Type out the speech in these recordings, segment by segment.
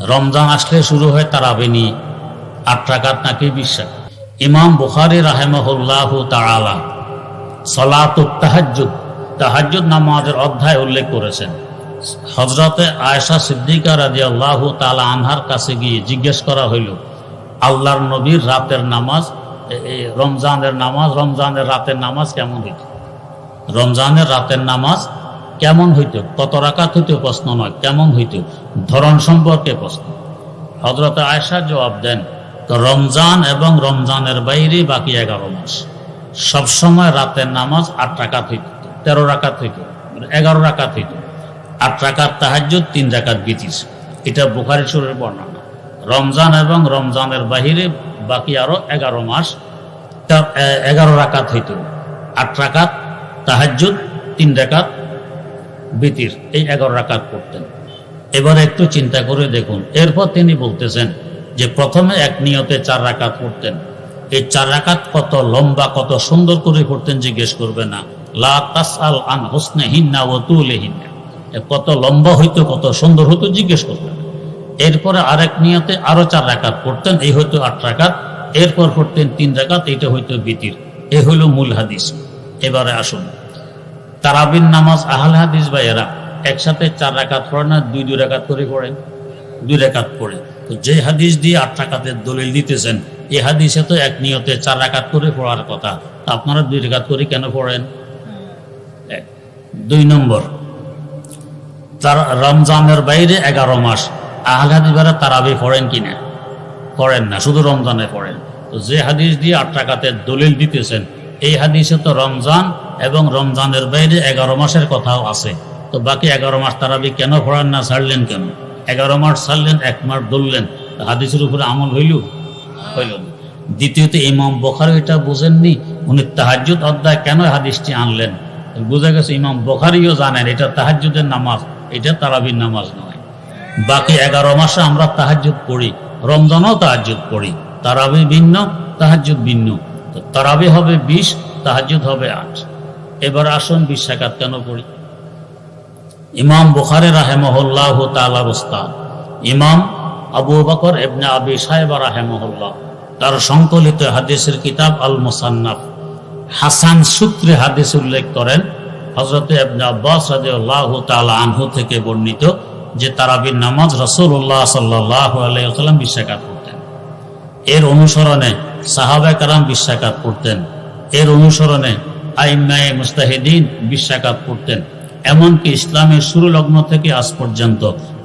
রমজান আসলে শুরু হয় তারাবি নিয়ে আট রাকাত নাকি বিশ্বাস ইমাম বুখারি রাহেমহুল্লাহ তালা সলাতুত তাহাজ্জুদ তাহাজ্জুদ নামাজের অধ্যায় উল্লেখ করেছেন। হজরতে আয়েশা সিদ্দিকা রাদিয়াল্লাহু তালা আনহার কাছে গিয়ে জিজ্ঞেস করা হইল, আল্লাহর নবীর রাতের নামাজ রমজানের নামাজ, রমজানের রাতের নামাজ কেমন হইত? রমজানের রাতের নামাজ কেমন হইত? কত রাকাত হইত? প্রশ্ন নয়। কেমন হইত? ধরন সম্পর্কে প্রশ্ন। হজরত আয়েশা জবাব দেন রমজান এবং রমজানের বাইরে বাকি এগারো মাস। সবসময় রাতের নামাজ আট রাকাত হইত। তেরো রাকাত হইত, এগারো রাকাত হইত। আট রাকাত তাহাজ্জুদ, তিন রাকাত বিতিস এটা বুখারি সুরের বর্ণনা। রমজান এবং রমজানের বাহিরে বাকি আরও এগারো মাস এগারো রাকাত হইত। আট রাকাত তাহাজ্জুদ, তিন রাকাত বিতির এই এগারো রাকাত পড়তেন। এবার একটু চিন্তা করে দেখুন। এরপর তিনি বলতেছেন যে প্রথমে এক নিয়তে চার রাকাত পড়তেন। এই চার রাকাত কত লম্বা, কত সুন্দর করে পড়তেন জিজ্ঞেস করবে না। লা আন হোসনে হিন্না ও তুলে কত লম্বা হইতো, কত সুন্দর হতো জিজ্ঞেস করবে না। এরপরে আরেক নিয়তে আরও চার রাকাত পড়তেন, এই হয়তো আট রাকাত। এরপর পড়তেন তিন রাকাত এটা হইতো বিতির এ হইল মূল হাদিস। এবারে আসুন। তারাবিন নামাজ আহল হাদিস এরা একসাথে চার রাকাত পড়ে না দুই দুই রাকাত করে পড়েন। দুই রাকাত পড়ে তো যে হাদিস দিয়ে আট রাকাতের দলিল দিতেছেন এই হাদিসে তো এক নিয়তে চার রাকাত করে পড়ার কথা। আপনারা দুই রাকাত করে কেন পড়েন? এক। দুই নম্বর, তার রমজানের বাইরে এগারো মাস আহল হাদিস বারা তারাবি পড়েন কিনা? পড়েন না, শুধু রমজানে পড়েন। তো যে হাদিস দিয়ে আট টাকাতে দলিল দিতেছেন এই হাদিসে তো রমজান এবং রমজানের বাইরে এগারো মাসের কথাও আছে। তো বাকি এগারো মাস তারাবি কেন পড়ান না, ছাড়লেন কেন? এগারো মাস ছাড়লেন, এক মাস ধরলেন। হাদিসের উপরে আমল হইল? হইল। দ্বিতীয়ত ইমাম বোখারি এটা বুঝেননি? উনি তাহাজ্জুদ অধ্যায় কেন হাদিসটি আনলেন? বুঝা গেছে ইমাম বোখারিও জানেন, এটা তাহাজ্জুদের নামাজ, এটা তারাবির নামাজ নয়। বাকি এগারো মাসে আমরা তাহাজ্জুদ পড়ি, রমজানও তাহাজ্জুদ পড়ি। তারাবি ভিন্ন, তাহাজ্জুদ ভিন্ন। তারাবি হবে বিশ, তাহাজ্জুদ হবে আট। এবার আসুন বিশ সাকাত কেন পড়ি? ইমাম বুখারি রাহেমহল্লাহ তালার উস্তাদ ইমাম আবু বকর এবনে আবি সাহেব রাহেমহল্লাহ, তার সংকলিত হাদিসের কিতাব আল মুসান্নাফ হাসান সূত্রে হাদিস উল্লেখ করেন হজরত এবনে আব্বাস রাদিয়াল্লাহু তাআলা আনহু থেকে বর্ণিত যে তারাবির নামাজ রাসূলুল্লাহ সাল্লাল্লাহু আলাইহি ওয়াসাল্লাম বিশ্বাকাত করতেন এর অনুসরণে সাহাবা কারাম বিশ্বাকাত পড়তেন এর অনুসরণে আইম্মায়ে মুস্তাহিদিন বিশ্বাকাত পড়তেন এমনকি ইসলামের শুরু লগ্ন থেকে আজ পর্যন্ত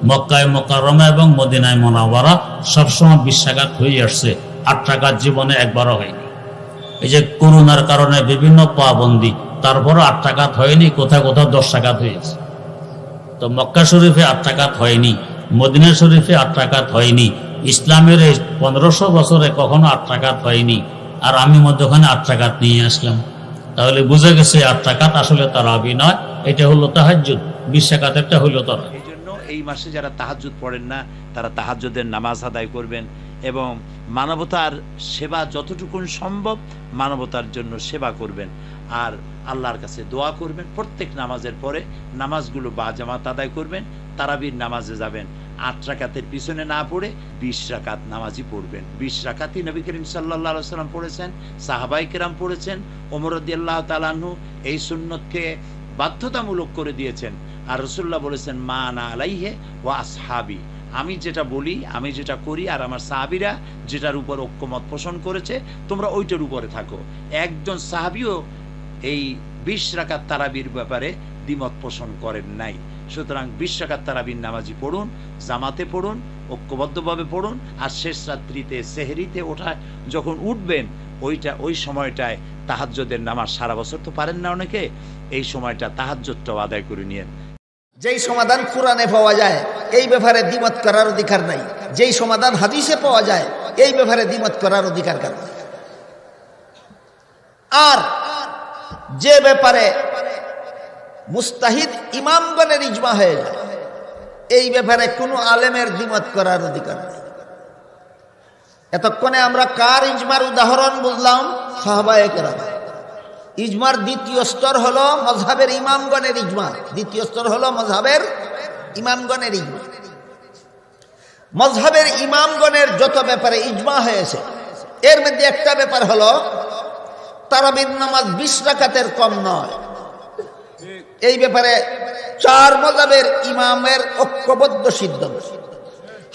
মক্কায় মোকাররমা এবং মদিনায় মোনাওয়ারা সবসময় বিশ্বাকাত হয়ে আসছে। আট টাকার জীবনে একবারও হয়নি। এই যে করোনার কারণে বিভিন্ন পাবন্দি, তারপরও আট টাকাত হয়নি কোথাও কোথাও দশ টাকাত হয়েছে তো মক্কা শরীফে আট টাকাত হয়নি, মদিনা শরীফে আট টাকাত হয়নি ইসলামের এই পনেরোশো বছরে কখনো টাকাত হয়নি। আর আমি মধ্যখানে টাকাত নিয়ে আসলাম। তাহলে বুঝে গেছে টাকাত আসলে তার আবি নয়, এটা হলো তাহাজ্জুদ বিশ টাকাতেরটা হলো তারা এই জন্য এই মাসে যারা তাহাজ্জুদ পড়েন না, তারা তাহাজ্জুদের নামাজ আদায় করবেন এবং মানবতার সেবা যতটুকুন সম্ভব মানবতার জন্য সেবা করবেন। আর আল্লাহর কাছে দোয়া করবেন, প্রত্যেক নামাজের পরে নামাজগুলো বা জামাত আদায় করবেন, তারাবির নামাজে যাবেন। আট রাকাতের পিছনে না পড়ে বিশ রাকাত নামাজি পড়বেন। বিশ রাকাতই নবী করিম সাল্লাহ সাল্লাম পড়েছেন, সাহাবাই কেরাম পড়েছেন ওমরদ্দি আল্লাহ তালাহু এই সুন্নতকে বাধ্যতামূলক করে দিয়েছেন। আর রসুল্লাহ বলেছেন, মা না আলাইহে ও আসহাবি। আমি যেটা বলি, আমি যেটা করি, আর আমার সাহাবিরা যেটার উপর ঐক্যমত পোষণ করেছে, তোমরা ওইটার উপরে থাকো। একজন সাহাবিও এই বিশ রাকাত তারাবির ব্যাপারে দ্বিমত পোষণ করেন নাই। সুতরাং বিশ রাকাত তারাবির নামাজি পড়ুন, জামাতে পড়ুন, ঐক্যবদ্ধভাবে পড়ুন, আর শেষ রাত্রিতে, সেহরিতে ওঠা যখন উঠবেন, ওইটা, ওই সময়টায় তাহাজ্জদের নামাজ সারা বছর তো পারেন না অনেকে, এই সময়টা তাহাজ্জদটাও আদায় করে নিয়েন যেই সমাধান কোরআনে পাওয়া যায়, এই ব্যাপারে দ্বিমত করার অধিকার নাই যেই সমাধান হাদিসে পাওয়া যায়, এই ব্যাপারে দ্বিমত করার অধিকার কার? আর যে ব্যাপারে মুস্তাহিদ ইমামগণের ইজমা হয়ে যায়। এই ব্যাপারে কোনো আলেমের দ্বিমত করার অধিকার নেই। এতক্ষণে আমরা কার ইজমার উদাহরণ বুঝলাম? সাহবায়ে কেরাম। ইজমার দ্বিতীয় স্তর হলো মজহাবের ইমামগণের ইজমা দ্বিতীয় স্তর হলো মজহাবের ইমামগণের ইজমা মজহাবের ইমামগণের যত ব্যাপারে ইজমা হয়েছে, এর মধ্যে একটা ব্যাপার হলো, তারাবির নামাজ বিশ রাকাতের কম নয়। ব্যাপারে চার মজাবের ইমামের ঐক্যবদ্ধ সিদ্ধান্ত।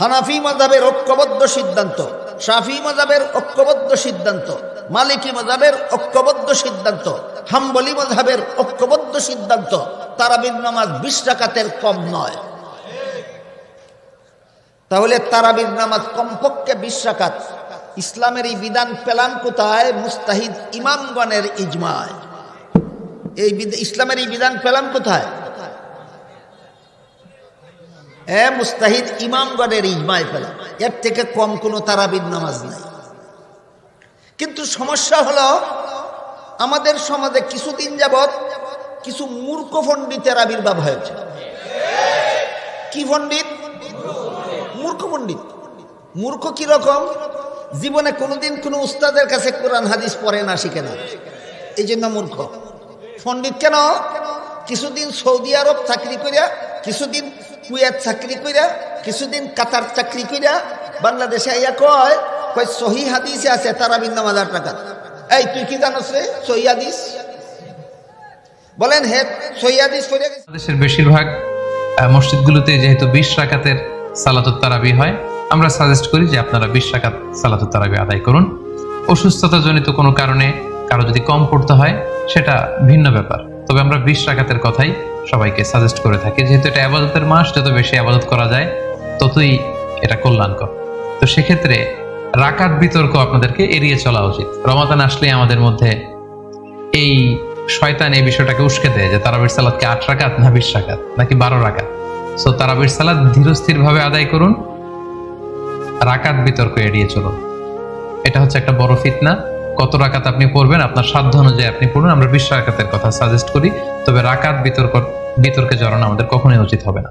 হানাফি মজাবের ঐক্যবদ্ধ সিদ্ধান্ত, শাফি মজাবের ঐক্যবদ্ধ সিদ্ধান্ত, মালিকি মজাবের ঐক্যবদ্ধ সিদ্ধান্ত, হাম্বলি মজাবের ঐক্যবদ্ধ সিদ্ধান্ত, তারাবির নামাজ বিশ রাকাতের কম নয়। তাহলে তারাবির নামাজ কমপক্ষে বিশ রাকাত। ইসলামের এই বিধান পেলাম কোথায়? মুস্তাহিদ ইমামগণের ইজমায়। এই ইসলামের এই বিধান পেলাম কোথায়? এ মুস্তাহিদ ইমামগণের ইজমায় পেলাম। এর থেকে কম কোনো তারাবির নামাজ নাই। কিন্তু সমস্যা হলো, আমাদের সমাজে কিছুদিন যাবৎ কিছু মূর্খ পণ্ডিতের আবির্ভাব হয়েছে। কি পণ্ডিত? মূর্খ পণ্ডিত। মূর্খ কীরকম জীবনে কোনোদিন কোনো উস্তাদের কাছে কোরআন হাদিস পড়ে না, শিখে না। এই জন্য মূর্খ। পণ্ডিত কেন? কিছুদিন সৌদি আরব চাকরি করিয়া কিছুদিন কুয়েত চাকরি করিয়া কিছুদিন কাতার চাকরি করিয়া বাংলাদেশে আইয়া কয় কয়, সহি হাদিসে আছে তারা বিন্দু হাজার টাকা এই, তুই কি জানোস রে? সহি হাদিস? বলেন হে, সহি হাদিস পড়ে গেছে। দেশের বেশিরভাগ মসজিদগুলোতে যেহেতু বিশ রাকাতের সালাতুত তারাবি হয়, আমরা সাজেস্ট করি যে আপনারা বিশ রাকাত সালাতুত তারাবি আদায় করুন। অসুস্থতাজনিত কোনো কারণে কারও যদি কম পড়তে হয়, সেটা ভিন্ন ব্যাপার। তবে আমরা বিশ রাকাতের কথাই সবাইকে সাজেস্ট করে থাকি। যেহেতু এটা আবাদতের মাস, যত বেশি আবাদত করা যায়, ততই এটা কল্যাণকর। তো সেক্ষেত্রে রাকাত বিতর্ক আপনাদেরকে এড়িয়ে চলা উচিত। রমাদান আসলে আমাদের মধ্যে এই শয়তান এই বিষয়টাকে উস্কে দেয় যে তারাবির সালাদকে আট রাকাত না বিশ রাকাত, নাকি বারো রাকাত? সো তারাবির সালাদ ধীরস্থির ভাবে আদায় করুন। রাকাত বিতর্ক এড়িয়ে চলুন। এটা হচ্ছে একটা বড় ফিতনা। কত রাকাত আপনি পড়বেন, আপনার সাধ্য অনুযায়ী আপনি পড়ুন। আমরা বিশ্ব রাকাতের কথা সাজেস্ট করি, তবে রাকাত বিতর্ক বিতর্কে জড়ানো আমাদের কখনোই উচিত হবে না।